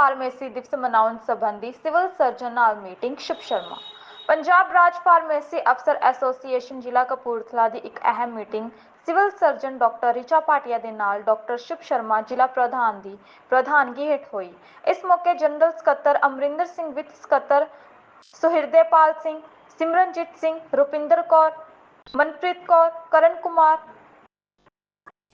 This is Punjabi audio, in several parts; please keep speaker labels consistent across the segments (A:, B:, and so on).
A: ਫਾਰਮੇਸੀ ਦਿਵਸ ਮਨਾਉਣ ਸੰਬੰਧੀ ਸਿਵਲ ਸਰਜਨ ਨਾਲ ਮੀਟਿੰਗ ਸ਼ਿਵ ਸ਼ਰਮਾ। ਪੰਜਾਬ ਰਾਜ ਫਾਰਮੇਸੀ ਅਫਸਰ ਐਸੋਸੀਏਸ਼ਨ ਜ਼ਿਲ੍ਹਾ ਕਪੂਰਥਲਾ ਦੀ ਇੱਕ ਅਹਿਮ meeting civil surgeon doctor Richa Patia ਦੇ ਨਾਲ ਡਾਕਟਰ ਸ਼ਿਵ ਸ਼ਰਮਾ ਜ਼ਿਲ੍ਹਾ ਪ੍ਰਧਾਨ ਦੀ ਪ੍ਰਧਾਨਗੀ ਹੇਠ ਹੋਈ। ਇਸ ਮੌਕੇ ਜਨਰਲ ਸਕੱਤਰ ਅਮਰਿੰਦਰ ਸਿੰਘ, ਵਿੱਤ ਸਕੱਤਰ ਸੁਹਿਰਦੇਪਾਲ ਸਿੰਘ, ਸਿਮਰਨਜੀਤ ਸਿੰਘ, ਰੁਪਿੰਦਰ ਕੌਰ, ਮਨਪ੍ਰੀਤ ਕੌਰ, ਕਰਨ ਕੁਮਾਰ,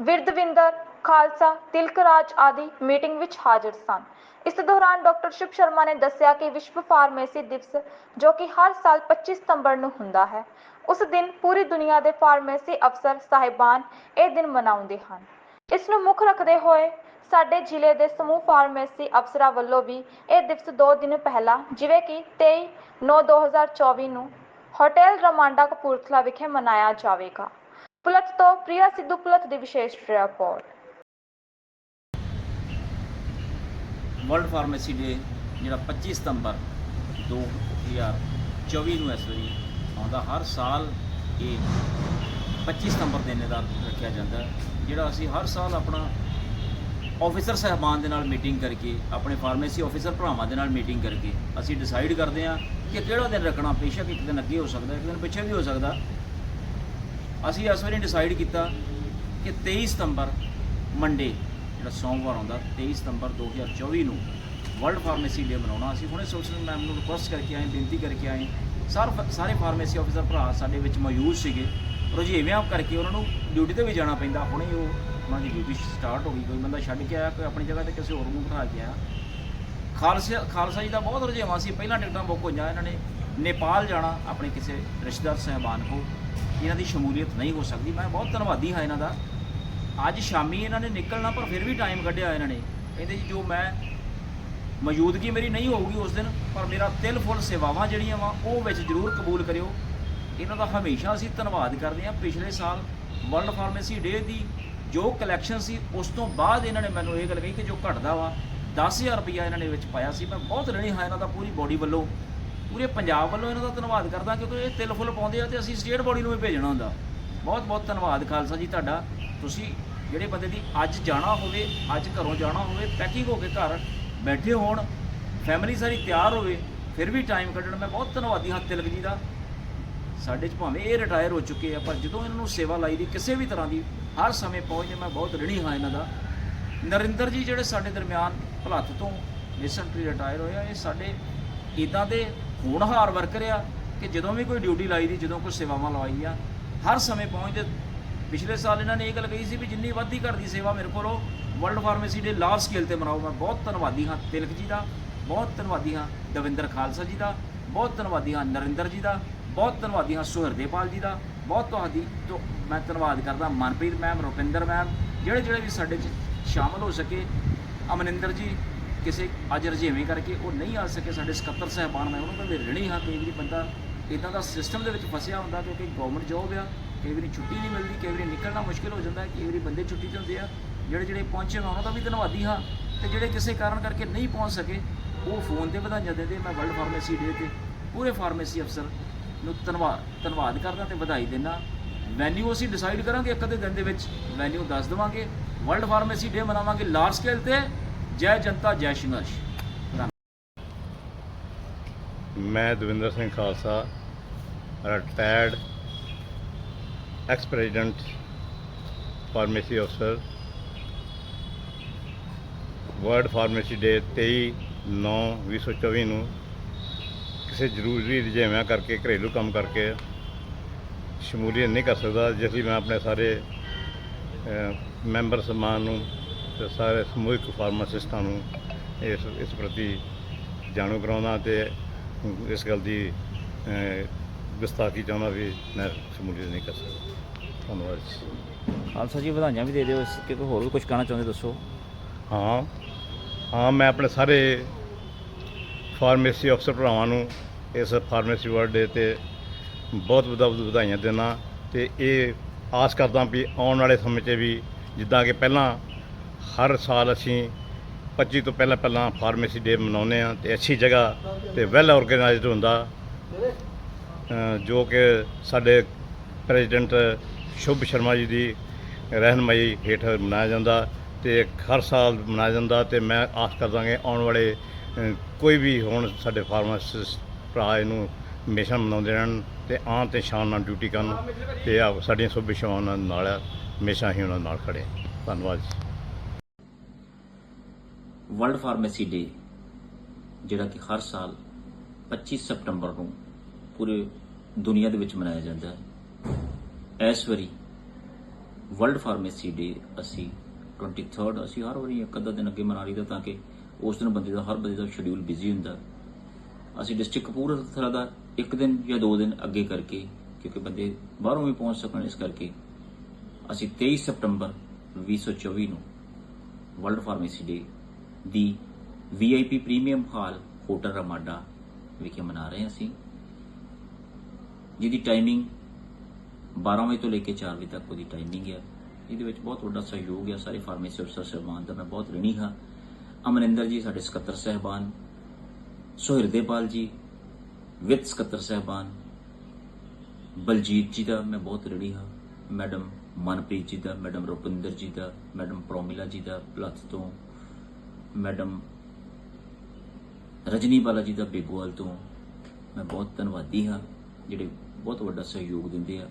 A: ਵਿਰਦਵਿੰਦਰ, ਖਾਲਸਾ ਤਿਲਕਰਾਜ ਆਦਿ ਮੀਟਿੰਗ ਵਿੱਚ ਹਾਜ਼ਰ ਸਨ। ਇਸ ਦੌਰਾਨ ਡਾਕਟਰ ਸ਼ਿਵ ਸ਼ਰਮਾ ਨੇ ਦੱਸਿਆ ਕਿ ਵਿਸ਼ਵ ਫਾਰਮੇਸੀ ਦਿਵਸ, ਜੋ ਕਿ ਹਰ ਸਾਲ 25 ਸਤੰਬਰ ਨੂੰ ਹੁੰਦਾ ਹੈ, ਉਸ ਦਿਨ ਪੂਰੀ ਦੁਨੀਆ ਦੇ ਫਾਰਮੇਸੀ ਅਫਸਰ, ਸਾਹਿਬਾਨ ਇਹ ਦਿਨ ਮਨਾਉਂਦੇ ਹਨ। ਇਸ ਨੂੰ ਮੁੱਖ ਰੱਖਦੇ ਹੋਏ ਸਾਡੇ ਜ਼ਿਲ੍ਹੇ ਦੇ ਸਮੂਹ ਫਾਰਮੇਸੀ ਅਫਸਰਾਂ ਵੱਲੋਂ ਵੀ ਇਹ ਦਿਵਸ 2 ਦਿਨ ਪਹਿਲਾਂ, ਜਿਵੇਂ ਕਿ 23 9 2024 ਨੂੰ ਹੋਟਲ ਰਮਾਂਡਾ ਕਪੂਰਥਲਾ ਵਿਖੇ ਮਨਾਇਆ ਜਾਵੇਗਾ। ਪੁਲਤ ਤੋਂ ਪ੍ਰਿਆ ਸਿੱਧੂ ਪੁਲਤ ਦੀ ਵਿਸ਼ੇਸ਼ ਰਿਪੋਰਟ।
B: ਵਰਲਡ ਫਾਰਮੇਸੀ ਡੇ ਜਿਹੜਾ 25 ਸਤੰਬਰ 2024 ਨੂੰ ਇਸ ਵਾਰੀ ਆਉਂਦਾ। ਹਰ ਸਾਲ ਇਹ 25 ਸਤੰਬਰ ਦਿਨ ਨੇ ਦਾ ਰੱਖਿਆ ਜਾਂਦਾ ਜਿਹੜਾ ਅਸੀਂ ਹਰ ਸਾਲ ਆਪਣਾ ਆਫੀਸਰ ਸਹਿਬਾਨ ਦੇ ਨਾਲ ਮੀਟਿੰਗ ਕਰਕੇ, ਆਪਣੇ ਫਾਰਮੇਸੀ ਆਫੀਸਰ ਭਰਾਵਾਂ ਦੇ ਨਾਲ ਮੀਟਿੰਗ ਕਰਕੇ ਅਸੀਂ ਡਿਸਾਈਡ ਕਰਦੇ ਹਾਂ ਕਿ ਕਿਹੜਾ ਦਿਨ ਰੱਖਣਾ, ਬੇਸ਼ੱਕ ਇੱਕ ਦਿਨ ਅੱਗੇ ਹੋ ਸਕਦਾ, ਇੱਕ ਦਿਨ ਪਿੱਛੇ ਵੀ ਹੋ ਸਕਦਾ। ਅਸੀਂ ਇਸ ਵਾਰੀ ਡਿਸਾਈਡ ਕੀਤਾ ਕਿ 23 ਸਤੰਬਰ ਮੰਡੇ ਜਿਹੜਾ ਸੋਮਵਾਰ ਆਉਂਦਾ 23 ਸਤੰਬਰ 2024 ਨੂੰ ਵਰਲਡ ਫਾਰਮੇਸੀ ਡੇ ਮਨਾਉਣਾ। ਅਸੀਂ ਹੁਣੇ ਸੋਸ਼ਲ ਮੈਮ ਨੂੰ ਰਿਕੁਐਸਟ ਕਰਕੇ ਆਏ, ਬੇਨਤੀ ਕਰਕੇ ਆਏ। ਸਰ ਸਾਰੇ ਫਾਰਮੇਸੀ ਆਫੀਸਰ ਭਰਾ ਸਾਡੇ ਵਿੱਚ ਮੌਜੂਦ ਸੀਗੇ। ਰੁਝੇਵਿਆਂ ਕਰਕੇ ਉਹਨਾਂ ਨੂੰ ਡਿਊਟੀ ਤੇ ਵੀ ਜਾਣਾ ਪੈਂਦਾ। ਹੁਣੇ ਉਹ ਉਹਨਾਂ ਦੀ ਡਿਊਟੀ ਸਟਾਰਟ ਹੋ ਗਈ। ਕੋਈ ਬੰਦਾ ਛੱਡ ਕੇ ਆਇਆ, ਕੋਈ ਆਪਣੀ ਜਗ੍ਹਾ ਤੇ ਕਿਸੇ ਹੋਰ ਨੂੰ ਬਿਠਾ ਕੇ ਆਇਆ। ਖਾਲਸਾ ਖਾਲਸਾ ਜੀ ਦਾ ਬਹੁਤ ਰੁਝੇਵਾਂ ਸੀ। ਪਹਿਲਾਂ ਟਿਕਟਾਂ ਬੁੱਕ ਹੋਈਆਂ, ਇਹਨਾਂ ਨੇ ਨੇਪਾਲ ਜਾਣਾ, ਆਪਣੇ ਕਿਸੇ ਰਿਸ਼ਤੇਦਾਰ ਸਹਿਬਾਨ ਕੋ ਇਹਨਾਂ ਦੀ ਸ਼ਮੂਲੀਅਤ ਨਹੀਂ ਹੋ ਸਕਦੀ। ਮੈਂ ਬਹੁਤ ਧੰਨਵਾਦੀ ਹਾਂ ਇਹਨਾਂ ਦਾ। ਅੱਜ ਸ਼ਾਮੀ ਇਹਨਾਂ ਨੇ ਨਿਕਲਣਾ, ਪਰ ਫਿਰ ਵੀ ਟਾਈਮ ਕੱਢਿਆ ਇਹਨਾਂ ਨੇ। ਕਹਿੰਦੇ ਜੀ ਜੋ ਮੈਂ, ਮੌਜੂਦਗੀ ਮੇਰੀ ਨਹੀਂ ਹੋਊਗੀ ਉਸ ਦਿਨ, ਪਰ ਮੇਰਾ ਤਿਲ ਫੁੱਲ ਸੇਵਾਵਾਂ ਜਿਹੜੀਆਂ ਵਾ, ਉਹ ਵਿੱਚ ਜ਼ਰੂਰ ਕਬੂਲ ਕਰਿਓ। ਇਹਨਾਂ ਦਾ ਹਮੇਸ਼ਾ ਅਸੀਂ ਧੰਨਵਾਦ ਕਰਦੇ ਹਾਂ। ਪਿਛਲੇ ਸਾਲ ਵਰਲਡ ਫਾਰਮੇਸੀ ਡੇ ਦੀ ਜੋ ਕਲੈਕਸ਼ਨ ਸੀ, ਉਸ ਤੋਂ ਬਾਅਦ ਇਹਨਾਂ ਨੇ ਮੈਨੂੰ ਇਹ ਗੱਲ ਕਹੀ ਕਿ ਜੋ ਘਟਦਾ ਵਾ 10000 ਰੁਪਇਆ ਇਹਨਾਂ ਨੇ ਵਿੱਚ ਪਾਇਆ ਸੀ। ਮੈਂ ਬਹੁਤ ਰਣੀ ਹਾਂ ਇਹਨਾਂ ਦਾ ਪੂਰੀ ਬੋਡੀ ਵੱਲੋਂ, ਪੂਰੇ ਪੰਜਾਬ ਵੱਲੋਂ ਇਹਨਾਂ ਦਾ ਧੰਨਵਾਦ ਕਰਦਾ, ਕਿਉਂਕਿ ਇਹ ਤਿਲ ਫੁੱਲ ਪਾਉਂਦੇ ਆ ਤੇ ਅਸੀਂ ਸਟੇਟ ਬੋਡੀ ਨੂੰ ਵੀ ਭੇਜਣਾ ਹੁੰਦਾ। ਬਹੁਤ ਬਹੁਤ ਧੰਨਵਾਦ ਖਾਲਸਾ ਜੀ ਤੁਹਾਡਾ। ਤੁਸੀਂ ਜਿਹੜੇ ਬੰਦੇ ਦੀ ਅੱਜ ਜਾਣਾ ਹੋਵੇ, ਅੱਜ ਘਰੋਂ ਜਾਣਾ ਹੋਵੇ, ਪੈਕਿੰਗ ਹੋ ਕੇ ਘਰ ਬੈਠੇ ਹੋਣ ਫੈਮਿਲੀ ਸਾਰੀ ਤਿਆਰ ਹੋਵੇ, ਫਿਰ ਵੀ ਟਾਈਮ ਕੱਢਣ, ਮੈਂ ਬਹੁਤ ਧੰਨਵਾਦੀ ਹਾਂ ਤਿਲਕ ਜੀ ਦਾ। ਸਾਡੇ ਚ ਭਾਵੇਂ ਇਹ ਰਿਟਾਇਰ ਹੋ ਚੁੱਕੇ ਆ, ਪਰ ਜਦੋਂ ਇਹਨਾਂ ਨੂੰ ਸੇਵਾ ਲਾਈ ਦੀ ਕਿਸੇ ਵੀ ਤਰ੍ਹਾਂ ਦੀ, ਹਰ ਸਮੇਂ ਪਹੁੰਚਦੇ ਮੈਂ ਬਹੁਤ ਰਣੀ ਹਾਂ ਇਹਨਾਂ ਦਾ। ਨਰਿੰਦਰ ਜੀ ਜਿਹੜੇ ਸਾਡੇ ਦਰਮਿਆਨ ਭਲੱਥ ਤੋਂ ਰੀਸੈਂਟਲੀ ਰਿਟਾਇਰ ਹੋਏ ਆ, ਇਹ ਸਾਡੇ ਇਦਾਂ ਦੇ ਹੋਣਹਾਰ ਵਰਕਰ ਆ ਕਿ ਜਦੋਂ ਵੀ ਕੋਈ ਡਿਊਟੀ ਲਾਈ ਦੀ, ਜਦੋਂ ਕੋਈ ਸੇਵਾਵਾਂ ਲਵਾਈ ਆ, ਹਰ ਸਮੇਂ ਪਹੁੰਚਦੇ ਪਿਛਲੇ ਸਾਲ ਇਹਨਾਂ ਨੇ ਇਹ ਗੱਲ ਕਹੀ ਸੀ ਵੀ ਜਿੰਨੀ ਵੱਧਦੀ ਘਰ ਦੀ ਸੇਵਾ ਮੇਰੇ ਕੋਲੋਂ world pharmacy day large scale ਤੇ ਮਨਾਓ ਮੈਂ ਬਹੁਤ ਧੰਨਵਾਦੀ ਹਾਂ ਤਿਲਕ ਜੀ ਦਾ, ਬਹੁਤ ਧੰਨਵਾਦੀ ਹਾਂ ਦਵਿੰਦਰ ਖਾਲਸਾ ਜੀ ਦਾ, ਬਹੁਤ ਧੰਨਵਾਦੀ ਹਾਂ ਨਰਿੰਦਰ ਜੀ ਦਾ, ਬਹੁਤ ਧੰਨਵਾਦੀ ਹਾਂ ਸੁਹਰਦੇਪਾਲ ਜੀ ਦਾ, ਬਹੁਤ ਤੁਹਾਡੀ ਤੋਂ ਮੈਂ ਧੰਨਵਾਦ ਕਰਦਾ ਮਨਪ੍ਰੀਤ ਮੈਮ ਰੁਪਿੰਦਰ ਮੈਮ ਜਿਹੜੇ ਜਿਹੜੇ ਵੀ ਸਾਡੇ 'ਚ ਸ਼ਾਮਲ ਹੋ ਸਕੇ। ਅਮਨਿੰਦਰ ਜੀ, ਕਿਸੇ ਅੱਜ ਰਜੇਵੇਂ ਕਰਕੇ ਉਹ ਨਹੀਂ ਆ ਸਕੇ, ਸਾਡੇ ਸਕੱਤਰ ਸਹਿਬਾਨ ਮੈਂ ਉਹਨਾਂ ਦਾ ਵੀ ਰਣੀ ਹਾਂ ਕਈ ਵਾਰੀ ਬੰਦਾ ਇਦਾਂ ਦਾ ਸਿਸਟਮ ਦੇ ਵਿੱਚ ਫਸਿਆ ਹੁੰਦਾ ਕਿਉਂਕਿ ਗਵਰਨਮੈਂਟ ਜੋਬ ਆ। ਕਈ ਵਾਰੀ ਛੁੱਟੀ ਨਹੀਂ ਮਿਲਦੀ, ਕਈ ਵਾਰੀ ਨਿਕਲਣਾ ਮੁਸ਼ਕਿਲ ਹੋ ਜਾਂਦਾ, ਕਈ ਵਾਰੀ ਬੰਦੇ ਛੁੱਟੀ ਤੇ ਹੁੰਦੇ ਆ, ਜਿਹੜੇ ਜਿਹੜੇ ਪਹੁੰਚੇ ਮੈਂ ਉਹਨਾਂ ਦਾ ਵੀ ਧੰਨਵਾਦੀ ਹਾਂ ਤੇ ਜਿਹੜੇ ਕਿਸੇ ਕਾਰਨ ਕਰਕੇ ਨਹੀਂ ਪਹੁੰਚ ਸਕੇ, ਉਹ ਫੋਨ ਤੇ ਵਧਾਈਆਂ ਦਿੰਦੇ ਮੈਂ ਵਰਲਡ ਫਾਰਮੇਸੀ ਡੇ ਤੇ ਪੂਰੇ ਫਾਰਮੇਸੀ ਅਫਸਰ ਨੂੰ ਧੰਨਵਾਦ ਧੰਨਵਾਦ ਕਰਦਾ ਤੇ ਵਧਾਈ ਦਿੰਦਾ। ਵੈਨਿਊ ਅਸੀਂ ਡਿਸਾਈਡ ਕਰਾਂਗੇ ਇੱਕ ਅੱਧੇ ਦਿਨ ਦੇ ਵਿੱਚ ਵੈਨਿਊ ਦੱਸ ਦੇਵਾਂਗੇ, ਵਰਲਡ ਫਾਰਮੇਸੀ ਡੇ ਮਨਾਵਾਂਗੇ ਲਾਰਜ ਸਕੇਲ ਤੇ, ਜੈ ਜਨਤਾ, ਜੈ ਸੰਘਰਸ਼।
C: ਮੈਂ Davinder Singh Khalsa retired ex president pharmacy ਅਫਸਰ ਵਰਲਡ ਫਾਰਮੇਸੀ ਡੇ 23 9 2024 ਨੂੰ ਕਿਸੇ ਜ਼ਰੂਰੀ ਰੁਝੇਵਿਆਂ ਕਰਕੇ, ਘਰੇਲੂ ਕੰਮ ਕਰਕੇ ਸ਼ਮੂਲੀਅਤ ਨਹੀਂ ਕਰ ਸਕਦਾ ਜਿਸ ਲਈ ਮੈਂ ਆਪਣੇ ਸਾਰੇ ਮੈਂਬਰ ਸਮਾਨ ਨੂੰ ਤੇ ਸਾਰੇ ਸਮੂਹਿਕ ਫਾਰਮਾਸਿਸਟਾਂ ਨੂੰ ਇਸ ਇਸ ਪ੍ਰਤੀ ਜਾਣੂ ਕਰਾਉਣਾ ਤੇ ਇਸ ਗੱਲ ਦੀ ਗੁਸਤਾਖੀ ਚਾਹੁੰਦਾ ਵੀ ਮੈਂ ਸ਼ਮੂਲੀਅਤ ਨਹੀਂ ਕਰ ਸਕਦਾ। ਧੰਨਵਾਦ ਜੀ।
B: ਖਾਲਸਾ ਜੀ ਵਧਾਈਆਂ ਵੀ ਦੇ ਦਿਓ ਇਸ ਕਿ ਕੋਈ ਹੋਰ ਵੀ ਕੁਝ ਕਹਿਣਾ ਚਾਹੁੰਦੇ ਦੱਸੋ।
C: ਹਾਂ। ਹਾਂ ਮੈਂ ਆਪਣੇ ਸਾਰੇ ਫਾਰਮੇਸੀ ਅਫਸਰ ਭਰਾਵਾਂ ਨੂੰ ਇਸ ਫਾਰਮੇਸੀ ਵਰਲਡ ਡੇ ਤੇ ਬਹੁਤ ਬਹੁਤ ਵਧਾਈਆਂ ਦਿੰਦਾ ਤੇ ਇਹ ਆਸ ਕਰਦਾ ਵੀ ਆਉਣ ਵਾਲੇ ਸਮੇਂ 'ਚ ਵੀ ਜਿੱਦਾਂ ਕਿ ਪਹਿਲਾਂ ਹਰ ਸਾਲ ਅਸੀਂ 25 ਤੋਂ ਪਹਿਲਾਂ ਪਹਿਲਾਂ ਫਾਰਮੇਸੀ ਡੇ ਮਨਾਉਂਦੇ ਆ ਤੇ ਅੱਛੀ ਜਗ੍ਹਾ ਤੇ ਵੈਲ ਆਰਗੇਨਾਈਜ਼ਡ ਹੁੰਦਾ। ਜੋ ਕਿ ਸਾਡੇ ਪ੍ਰੈਜ਼ੀਡੈਂਟ ਸ਼ੁਭ ਸ਼ਰਮਾ ਜੀ ਦੀ ਰਹਿਨਮਾਈ ਹੇਠ ਮਨਾਇਆ ਜਾਂਦਾ ਤੇ ਹਰ ਸਾਲ ਮਨਾਇਆ ਜਾਂਦਾ ਤੇ ਮੈਂ ਆਸ ਕਰਦਾ ਕਿ ਆਉਣ ਵਾਲੇ ਕੋਈ ਵੀ ਹੁਣ ਸਾਡੇ ਫਾਰਮਾਸਿਸਟ ਭਰਾ ਇਹਨੂੰ ਹਮੇਸ਼ਾ ਮਨਾਉਂਦੇ ਰਹਿਣ ਤੇ ਆਉਣ ਤੇ ਸ਼ਾਨ ਨਾਲ ਡਿਊਟੀ ਕਰਨ ਤੇ ਆ ਸਾਡੀਆਂ ਸੁਭਿਸ਼ਾਵਾਂ ਉਹਨਾਂ ਨਾਲ ਆ ਹਮੇਸ਼ਾ ਹੀ ਉਹਨਾਂ ਨਾਲ ਖੜੇ ਧੰਨਵਾਦ ਜੀ।
B: ਵਰਲਡ ਫਾਰਮੇਸੀ ਡੇ, ਜਿਹੜਾ ਕਿ ਹਰ ਸਾਲ 25 ਸਤੰਬਰ ਨੂੰ ਪੂਰੇ ਦੁਨੀਆ ਦੇ ਵਿੱਚ ਮਨਾਇਆ ਜਾਂਦਾ ਹੈ। ਇਸ ਵਾਰੀ ਵਰਲਡ ਫਾਰਮੇਸੀ ਡੇ ਅਸੀਂ 23rd ਅਸੀਂ ਹਰ ਵਾਰੀ ਇੱਕ ਅੱਧਾ ਦਿਨ ਅੱਗੇ ਮਨਾ ਲਈਦਾ ਤਾਂ ਕਿ ਉਸ ਦਿਨ ਬੰਦੇ ਦਾ ਹਰ ਬੰਦੇ ਦਾ ਸ਼ਡਿਊਲ ਬਿਜ਼ੀ ਹੁੰਦਾ। ਅਸੀਂ ਡਿਸਟ੍ਰਿਕਟ ਕਪੂਰਥਲਾ ਦਾ ਇੱਕ ਦਿਨ ਜਾਂ ਦੋ ਦਿਨ ਅੱਗੇ ਕਰਕੇ ਕਿਉਂਕਿ ਬੰਦੇ ਬਾਹਰੋਂ ਵੀ ਪਹੁੰਚ ਸਕਣ ਇਸ ਕਰਕੇ ਅਸੀਂ 23 ਸਤੰਬਰ 2024 ਨੂੰ ਵਰਲਡ ਫਾਰਮੇਸੀ ਡੇ ਦੀ VIP premium hall hotel Ramada ਵਿਖੇ ਮਨਾ ਰਹੇ ਹਾਂ ਅਸੀਂ। ਜਿਹਦੀ ਟਾਈਮਿੰਗ 12 ਵਜੇ ਤੋਂ ਲੈ ਕੇ 4 ਵਜੇ ਤੱਕ ਉਹਦੀ ਟਾਈਮਿੰਗ ਹੈ। ਇਹਦੇ ਵਿੱਚ ਬਹੁਤ ਵੱਡਾ ਸਹਿਯੋਗ ਹੈ। ਸਾਰੇ ਫਾਰਮੇਸੀ ਅਫਸਰ ਸਹਿਬਾਨ ਦਾ ਮੈਂ ਬਹੁਤ ਰਿਣੀ ਹਾਂ। ਅਮਰਿੰਦਰ ਜੀ ਸਾਡੇ ਸਕੱਤਰ ਸਹਿਬਾਨ ਸੁਹਿਰਦੇਪਾਲ ਜੀ ਵਿੱਤ ਸਕੱਤਰ ਸਹਿਬਾਨ, ਬਲਜੀਤ ਜੀ ਦਾ ਮੈਂ ਬਹੁਤ ਰਿਣੀ ਹਾਂ। ਮੈਡਮ ਮਨਪ੍ਰੀਤ ਜੀ ਦਾ, ਮੈਡਮ ਰੁਪਿੰਦਰ ਜੀ ਦਾ, ਮੈਡਮ ਪ੍ਰੋਮਿਲਾ ਜੀ ਦਾ ਪਲੱਥ ਤੋਂ, ਮੈਡਮ ਰਜਨੀ ਬਾਲਾ ਜੀ ਦਾ ਬੇਗੋਵਾਲ ਤੋਂ ਮੈਂ ਬਹੁਤ ਧੰਨਵਾਦੀ ਹਾਂ। ਜਿਹੜੇ ਬਹੁਤ ਵੱਡਾ ਸਹਿਯੋਗ ਦਿੰਦੇ ਆ।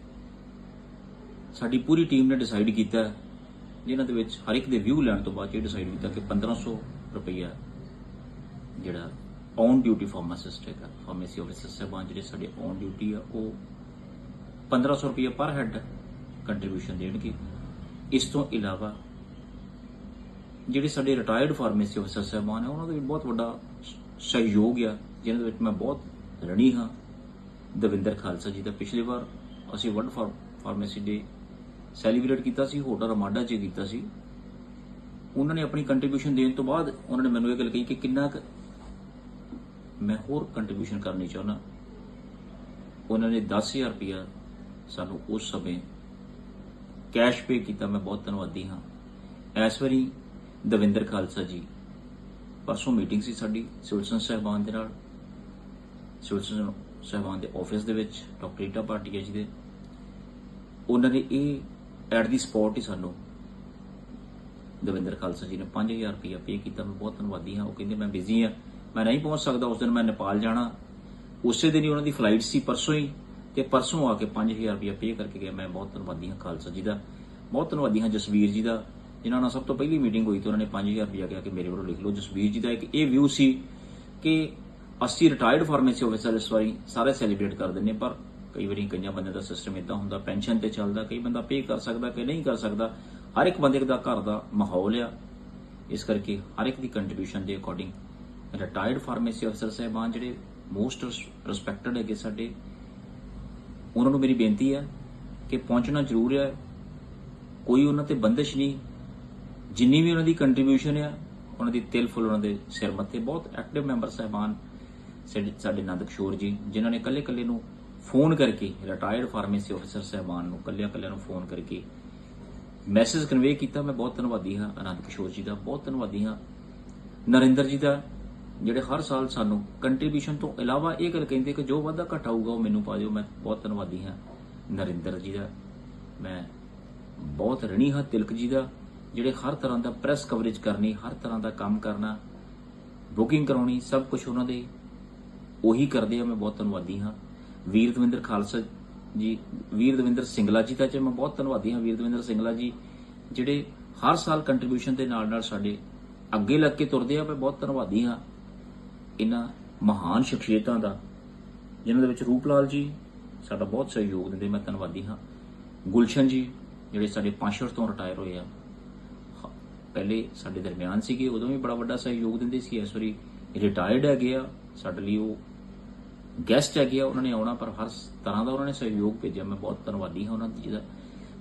B: ਸਾਡੀ ਪੂਰੀ ਟੀਮ ਨੇ ਡਿਸਾਈਡ ਕੀਤਾ ਜਿਨ੍ਹਾਂ ਦੇ ਵਿੱਚ ਹਰ ਇੱਕ ਦੇ ਵਿਊ ਲੈਣ ਤੋਂ ਬਾਅਦ ਇਹ ਡਿਸਾਈਡ ਕੀਤਾ ਕਿ 1500 ਰੁਪਈਆ ਜਿਹੜਾ ਔਨ ਡਿਊਟੀ ਫਾਰਮਾਸਿਸਟ ਹੈਗਾ ਫਾਰਮੇਸੀ ਆਫਿਸਰ ਸਾਹਿਬਾਨ ਜਿਹੜੇ ਸਾਡੇ ਔਨ ਡਿਊਟੀ ਆ, ਉਹ 1500 ਰੁਪਈਆ ਪਰ ਹੈਡ ਕੰਟਰੀਬਿਊਸ਼ਨ ਦੇਣਗੇ। ਇਸ ਤੋਂ ਇਲਾਵਾ ਜਿਹੜੇ ਸਾਡੇ ਰਿਟਾਇਰਡ ਫਾਰਮੇਸੀ ਅਫਸਰ ਸਾਹਿਬਾਨ ਆ, ਉਹਨਾਂ ਦਾ ਵੀ ਬਹੁਤ ਵੱਡਾ ਸਹਿਯੋਗ ਆ, ਜਿਹਨਾਂ ਦੇ ਵਿੱਚ ਮੈਂ ਬਹੁਤ ਰਣੀ ਹਾਂ। ਦਵਿੰਦਰ ਖਾਲਸਾ ਜੀ ਦਾ ਪਿਛਲੇ ਵਾਰ ਅਸੀਂ ਵਰਲਡ ਫਾਰ, ਫਾਰਮੇਸੀ ਡੇ ਸੈਲੀਬ੍ਰੇਟ ਕੀਤਾ ਸੀ, ਹੋਟਲ ਰਮਾਡਾ 'ਚ ਕੀਤਾ ਸੀ। ਉਹਨਾਂ ਨੇ ਆਪਣੀ ਕੰਟਰੀਬਿਊਸ਼ਨ ਦੇਣ ਤੋਂ ਬਾਅਦ ਉਹਨਾਂ ਨੇ ਮੈਨੂੰ ਇਹ ਗੱਲ ਕਹੀ ਕਿ ਕਿੰਨਾ ਕੁ ਮੈਂ ਹੋਰ ਕੰਟਰੀਬਿਊਸ਼ਨ ਕਰਨੀ ਚਾਹੁੰਦਾ। ਉਹਨਾਂ ਨੇ 10000 ਰੁਪਇਆ ਸਾਨੂੰ ਉਸ ਸਮੇਂ ਕੈਸ਼ ਪੇ ਕੀਤਾ, ਮੈਂ ਬਹੁਤ ਧੰਨਵਾਦੀ ਹਾਂ। ਇਸ ਵਾਰੀ ਦਵਿੰਦਰ ਖਾਲਸਾ ਜੀ ਪਰਸੋਂ ਮੀਟਿੰਗ ਸੀ ਸਾਡੀ ਸਿਵਲਸਨ ਸਾਹਿਬਾਨ ਦੇ ਨਾਲ। ਸਿਵਲਸਨ ਸਾਹਿਬਾਨ ਦੇ ਆਫਿਸ ਦੇ ਵਿੱਚ, ਡਾਕਟਰ ਈਟਾ ਭਾਟੀਆ ਜੀ ਦੇ। ਉਹਨਾਂ ਨੇ ਇਹ ਐਟ ਦੀ ਸਪੌਟ ਹੀ ਸਾਨੂੰ ਦਵਿੰਦਰ ਖਾਲਸਾ ਜੀ ਨੇ 5000 ਰੁਪਇਆ ਪੇ ਕੀਤਾ। ਮੈਂ ਬਹੁਤ ਧੰਨਵਾਦੀ ਹਾਂ। ਉਹ ਕਹਿੰਦੇ, ਮੈਂ ਬਿਜ਼ੀ ਹਾਂ। ਮੈਂ ਨਹੀਂ ਪਹੁੰਚ ਸਕਦਾ ਉਸ ਦਿਨ। ਮੈਂ ਨੇਪਾਲ ਜਾਣਾ। ਉਸੇ ਦਿਨ ਹੀ ਉਹਨਾਂ ਦੀ ਫਲਾਈਟ ਸੀ ਪਰਸੋਂ ਹੀ ਤੇ ਪਰਸੋਂ ਆ ਕੇ 5000 ਰੁਪਇਆ ਪੇ ਕਰਕੇ ਗਿਆ ਮੈਂ ਬਹੁਤ ਧੰਨਵਾਦੀ ਹਾਂ ਖਾਲਸਾ ਜੀ ਦਾ। ਬਹੁਤ ਧੰਨਵਾਦੀ ਹਾਂ ਜਸਵੀਰ ਜੀ ਦਾ, ਜਿਨ੍ਹਾਂ ਨਾਲ ਸਭ ਤੋਂ ਪਹਿਲੀ ਮੀਟਿੰਗ ਹੋਈ ਤੇ ਉਹਨਾਂ ਨੇ 5000 ਰੁਪਇਆ ਕਿਹਾ ਕਿ ਮੇਰੇ ਵੱਲੋਂ ਲਿਖ ਲਓ। ਜਸਵੀਰ ਜੀ ਦਾ ਇੱਕ ਇਹ ਵਿਊ ਸੀ ਕਿ ਅਸੀਂ ਰਿਟਾਇਰਡ ਫਾਰਮੇਸੀ ਆਫਿਸਰ ਇਸ ਵਾਰੀ ਸਾਰੇ ਸੈਲੀਬ੍ਰੇਟ ਕਰ ਦਿੰਦੇ ਪਰ ਕਈ ਵਾਰੀ ਕਈਆਂ ਬੰਦੇ ਦਾ ਸਿਸਟਮ ਇਦਾਂ ਹੁੰਦਾ ਪੈਨਸ਼ਨ ਤੇ ਚੱਲਦਾ, ਕਈ ਬੰਦਾ ਪੇ ਕਰ ਸਕਦਾ ਕਈ ਨਹੀਂ ਕਰ ਸਕਦਾ। ਹਰ ਇੱਕ ਬੰਦੇ ਦਾ ਘਰ ਦਾ ਮਾਹੌਲ ਆ। ਇਸ ਕਰਕੇ ਹਰ ਇੱਕ ਦੀ ਕੰਟਰੀਬਿਊਸ਼ਨ ਦੇ ਅਕੋਰਡਿੰਗ ਰਿਟਾਇਰਡ ਫਾਰਮੇਸੀ ਅਫਸਰ ਸਾਹਿਬਾਨ ਜਿਹੜੇ ਮੋਸਟ ਰਿਸਪੈਕਟਡ ਹੈਗੇ ਸਾਡੇ, ਉਹਨਾਂ ਨੂੰ ਮੇਰੀ ਬੇਨਤੀ ਹੈ ਕਿ ਪਹੁੰਚਣਾ ਜ਼ਰੂਰ ਹੈ ਕੋਈ ਉਹਨਾਂ ਤੇ ਬੰਦਿਸ਼ ਨਹੀਂ। ਜਿੰਨੀ ਵੀ ਉਹਨਾਂ ਦੀ ਕੰਟਰੀਬਿਊਸ਼ਨ ਆ, ਉਹਨਾਂ ਦੀ ਤਿਲ ਫੁੱਲ ਉਹਨਾਂ ਦੇ ਸਿਰ ਮੱਥੇ। ਬਹੁਤ ਐਕਟਿਵ ਮੈਂਬਰ ਸਾਹਿਬਾਨ ਸਾਡੇ ਸਾਡੇ ਨੰਦ ਕਿਸ਼ੋਰ ਜੀ, ਜਿਨ੍ਹਾਂ ਨੇ ਕੱਲੇ ਕੱਲੇ ਨੂੰ ਫੋਨ ਕਰਕੇ ਰਿਟਾਇਰਡ ਫਾਰਮੇਸੀ ਅਫਸਰ ਸਾਹਿਬਾਨ ਨੂੰ ਕੱਲਿਆਂ ਕੱਲਿਆਂ ਨੂੰ ਫੋਨ ਕਰਕੇ ਮੈਸੇਜ ਕਨਵੇ ਕੀਤਾ। ਮੈਂ ਬਹੁਤ ਧੰਨਵਾਦੀ ਹਾਂ ਆਨੰਦ ਕਿਸ਼ੋਰ ਜੀ ਦਾ, ਬਹੁਤ ਧੰਨਵਾਦੀ ਹਾਂ ਨਰਿੰਦਰ ਜੀ ਦਾ, ਜਿਹੜੇ ਹਰ ਸਾਲ ਸਾਨੂੰ ਕੰਟਰੀਬਿਊਸ਼ਨ ਤੋਂ ਇਲਾਵਾ ਇਹ ਗੱਲ ਕਹਿੰਦੇ ਕਿ ਜੋ ਵਾਧਾ ਘਟਾ ਹੋਊਗਾ ਉਹ ਮੈਨੂੰ ਪਾ ਦਿਓ। ਮੈਂ ਬਹੁਤ ਧੰਨਵਾਦੀ ਹਾਂ ਨਰਿੰਦਰ ਜੀ ਦਾ। ਮੈਂ ਬਹੁਤ ਰਣੀ ਹਾਂ ਤਿਲਕ ਜੀ ਦਾ, ਜਿਹੜੇ ਹਰ ਤਰ੍ਹਾਂ ਦਾ ਪ੍ਰੈਸ ਕਵਰੇਜ ਕਰਨੀ, ਹਰ ਤਰ੍ਹਾਂ ਦਾ ਕੰਮ ਕਰਨਾ ਬੁਕਿੰਗ ਕਰਾਉਣੀ, ਸਭ ਕੁਝ ਉਹਨਾਂ ਦੇ ਉਹੀ ਕਰਦੇ ਆ, ਮੈਂ ਬਹੁਤ ਧੰਨਵਾਦੀ ਹਾਂ। ਵੀਰ ਦਵਿੰਦਰ ਖਾਲਸਾ ਜੀ, ਵੀਰ ਦਵਿੰਦਰ ਸਿੰਗਲਾ ਜੀ ਦਾ ਚ ਮੈਂ ਬਹੁਤ ਧੰਨਵਾਦੀ ਹਾਂ। ਵੀਰ ਦਵਿੰਦਰ ਸਿੰਗਲਾ ਜੀ ਜਿਹੜੇ ਹਰ ਸਾਲ ਕੰਟਰੀਬਿਊਸ਼ਨ ਦੇ ਨਾਲ ਨਾਲ ਸਾਡੇ ਅੱਗੇ ਲੱਗ ਕੇ ਤੁਰਦੇ ਆ, ਮੈਂ ਬਹੁਤ ਧੰਨਵਾਦੀ ਹਾਂ। ਇਹਨਾਂ ਮਹਾਨ ਸ਼ਖਸੀਅਤਾਂ ਦਾ, ਜਿਨ੍ਹਾਂ ਦੇ ਵਿੱਚ ਰੂਪਲਾਲ ਜੀ ਸਾਡਾ ਬਹੁਤ ਸਹਿਯੋਗ ਦਿੰਦੇ, ਮੈਂ ਧੰਨਵਾਦੀ ਹਾਂ। ਗੁਲਸ਼ਨ ਜੀ, ਜਿਹੜੇ ਸਾਡੇ ਪਾਸ਼ਰ ਤੋਂ ਰਿਟਾਇਰ ਹੋਏ ਆ। ਹ- ਪਹਿਲੇ ਸਾਡੇ ਦਰਮਿਆਨ ਸੀਗੇ, ਉਦੋਂ ਵੀ ਬੜਾ ਵੱਡਾ ਸਹਿਯੋਗ ਦਿੰਦੇ ਸੀ। ਇਸ ਵਾਰੀ ਰਿਟਾਇਰਡ ਹੈਗੇ ਆ। ਸਾਡੇ ਲਈ ਉਹ ਗੈਸਟ ਹੈਗੇ ਆ, ਉਹਨਾਂ ਨੇ ਆਉਣਾ, ਪਰ ਹਰ ਤਰ੍ਹਾਂ ਦਾ ਉਹਨਾਂ ਨੇ ਸਹਿਯੋਗ ਭੇਜਿਆ। ਮੈਂ ਬਹੁਤ ਧੰਨਵਾਦੀ ਹਾਂ ਉਹਨਾਂ ਦੀ ਦਾ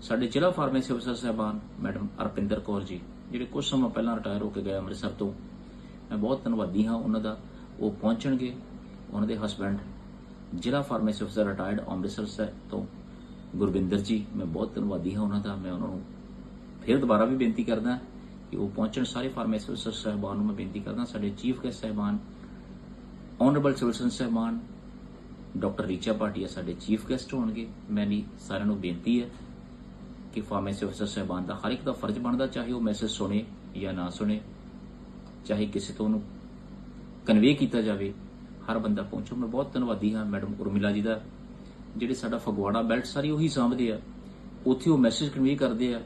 B: ਸਾਡੇ ਜ਼ਿਲ੍ਹਾ ਫਾਰਮੇਸੀ ਅਫਸਰ ਸਾਹਿਬਾਨ ਮੈਡਮ ਅਰਪਿੰਦਰ ਕੌਰ ਜੀ, ਜਿਹੜੇ ਕੁਝ ਸਮਾਂ ਪਹਿਲਾਂ ਰਿਟਾਇਰ ਹੋ ਕੇ ਗਏ ਅੰਮ੍ਰਿਤਸਰ ਤੋਂ। ਮੈਂ ਬਹੁਤ ਧੰਨਵਾਦੀ ਹਾਂ, ਉਹਨਾਂ ਦਾ ਉਹ ਪਹੁੰਚਣਗੇ, ਉਹਨਾਂ ਦੇ ਹਸਬੰਡ ਜ਼ਿਲ੍ਹਾ ਫਾਰਮੇਸੀ ਅਫਸਰ ਰਿਟਾਇਰਡ ਅੰਮ੍ਰਿਤਸਰ ਸੇ, ਤੋਂ ਗੁਰਵਿੰਦਰ ਜੀ। ਮੈਂ ਬਹੁਤ ਧੰਨਵਾਦੀ ਹਾਂ ਉਹਨਾਂ ਦਾ, ਮੈਂ ਉਹਨਾਂ ਨੂੰ ਫਿਰ ਦੁਬਾਰਾ ਵੀ ਬੇਨਤੀ ਕਰਦਾ ਕਿ ਉਹ ਪਹੁੰਚਣ। ਸਾਰੇ ਫਾਰਮੇਸੀ ਅਫਸਰ ਸਾਹਿਬਾਨ ਨੂੰ ਮੈਂ ਬੇਨਤੀ ਕਰਦਾ ਸਾਡੇ ਚੀਫ ਗੈਸਟ ਸਾਹਿਬਾਨ ਆਨਰੇਬਲ ਸਿਵਲਸਨ ਸਾਹਿਬਾਨ ਡਾਕਟਰ ਰੀਚਾ ਭਾਟੀਆ ਸਾਡੇ ਚੀਫ ਗੈਸਟ ਹੋਣਗੇ। ਮੇਰੀ ਸਾਰਿਆਂ ਨੂੰ ਬੇਨਤੀ ਹੈ ਕਿ ਫਾਰਮੇਸੀ ਅਫਸਰ ਸਾਹਿਬਾਨ ਦਾ ਹਰ ਇੱਕ ਦਾ ਫਰਜ਼ ਬਣਦਾ, ਚਾਹੇ ਉਹ ਮੈਸੇਜ ਸੁਣੇ ਜਾਂ ਨਾ ਸੁਣੇ, ਚਾਹੇ ਕਿਸੇ ਤੋਂ ਉਹਨੂੰ ਕਨਵੇ ਕੀਤਾ ਜਾਵੇ, ਹਰ ਬੰਦਾ ਪਹੁੰਚੋ ਮੈਂ ਬਹੁਤ ਧੰਨਵਾਦੀ ਹਾਂ ਮੈਡਮ ਉਰਮਿਲਾ ਜੀ ਦਾ, ਜਿਹੜੇ ਸਾਡਾ ਫਗਵਾੜਾ ਬੈਲਟ ਸਾਰੀ ਉਹੀ ਸਾਂਭਦੇ ਆ। ਉੱਥੇ ਉਹ ਮੈਸੇਜ ਕਨਵੇ ਕਰਦੇ ਆ,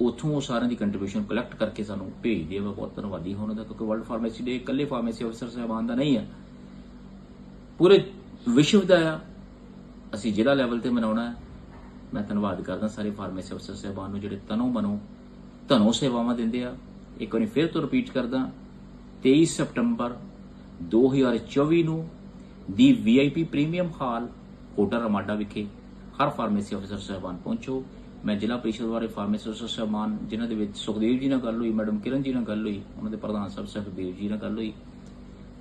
B: ਉੱਥੋਂ ਉਹ ਸਾਰਿਆਂ ਦੀ ਕੰਟਰੀਬਿਊਸ਼ਨ ਕਲੈਕਟ ਕਰਕੇ ਸਾਨੂੰ ਭੇਜਦੇ ਆ। ਮੈਂ ਬਹੁਤ ਧੰਨਵਾਦੀ ਹਾਂ ਉਹਨਾਂ ਦਾ, ਕਿਉਂਕਿ ਵਰਲਡ ਫਾਰਮੇਸੀ ਡੇ ਇਕੱਲੇ ਫਾਰਮੇਸੀ ਅਫਸਰ ਸਾਹਿਬਾਨ ਦਾ ਨਹੀਂ ਹੈ ਪੂਰੇ ਵਿਸ਼ਵ ਦਾ ਆ। ਅਸੀਂ ਜ਼ਿਲ੍ਹਾ ਲੈਵਲ ਤੇ ਮਨਾਉਣਾ ਹੈ। ਮੈਂ ਧੰਨਵਾਦ ਕਰਦਾ ਸਾਰੇ ਫਾਰਮੇਸੀ ਅਫਸਰ ਸਾਹਿਬਾਨ ਨੂੰ ਜਿਹੜੇ ਤਨੋਂ ਮਨੋਂ ਧਨੋ ਸੇਵਾਵਾਂ ਦਿੰਦੇ ਆ। ਇੱਕ ਵਾਰੀ ਫਿਰ ਤੋਂ ਰਿਪੀਟ ਕਰਦਾ 23 ਸਤੰਬਰ 2024 ਨੂੰ ਦੀ VIP premium hall hotel Ramada ਵਿਖੇ ਹਰ ਫਾਰਮੇਸੀ ਅਫਸਰ ਸਾਹਿਬਾਨ ਪਹੁੰਚੋ। ਮੈਂ ਜ਼ਿਲ੍ਹਾ ਪ੍ਰੀਸ਼ਦ ਬਾਰੇ ਫਾਰਮੇਸੀ ਅਫਸਰ ਸਾਹਿਬਾਨ, ਜਿਨ੍ਹਾਂ ਦੇ ਵਿੱਚ ਸੁਖਦੇਵ ਜੀ ਨਾਲ ਗੱਲ ਹੋਈ, ਮੈਡਮ ਕਿਰਨ ਜੀ ਨਾਲ ਗੱਲ ਹੋਈ, ਉਹਨਾਂ ਦੇ ਪ੍ਰਧਾਨ ਸਾਹਿਬ ਸੁਖਦੇਵ ਜੀ ਨਾਲ ਗੱਲ ਹੋਈ।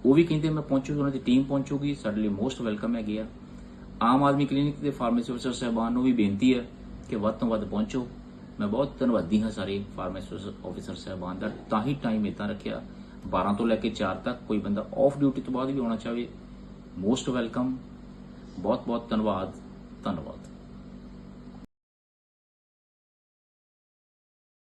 B: ਉਹ ਵੀ ਕਹਿੰਦੇ ਮੈਂ ਪਹੁੰਚੂਗੀ, ਉਹਨਾਂ ਦੀ ਟੀਮ ਪਹੁੰਚੂਗੀ, ਸਾਡੇ ਲਈ ਮੋਸਟ ਵੈਲਕਮ ਹੈਗੇ ਆ। ਆਮ ਆਦਮੀ ਕਲੀਨਿਕ ਦੇ ਫਾਰਮੇਸੀ ਅਫਸਰ ਸਾਹਿਬਾਨ ਨੂੰ ਵੀ ਬੇਨਤੀ ਹੈ ਕਿ ਵੱਧ ਤੋਂ ਵੱਧ ਪਹੁੰਚੋ। ਮੈਂ ਬਹੁਤ ਧੰਨਵਾਦੀ ਹਾਂ ਸਾਰੇ ਫਾਰਮੇਸੀ ਅਫਸਰ ਸਾਹਿਬਾਨ ਦਾ। ਤਾਂ ਹੀ ਟਾਈਮ ਇਤਾਂ ਰੱਖਿਆ 12 ਤੋਂ ਲੈ ਕੇ 4 ਤੱਕ ਕੋਈ ਬੰਦਾ ਆਫ ਡਿਊਟੀ ਤੋਂ ਬਾਅਦ ਵੀ ਆਉਣਾ ਚਾਹਵੇ ਮੋਸਟ ਵੈਲਕਮ ਬਹੁਤ ਬਹੁਤ ਧੰਨਵਾਦ ਧੰਨਵਾਦ।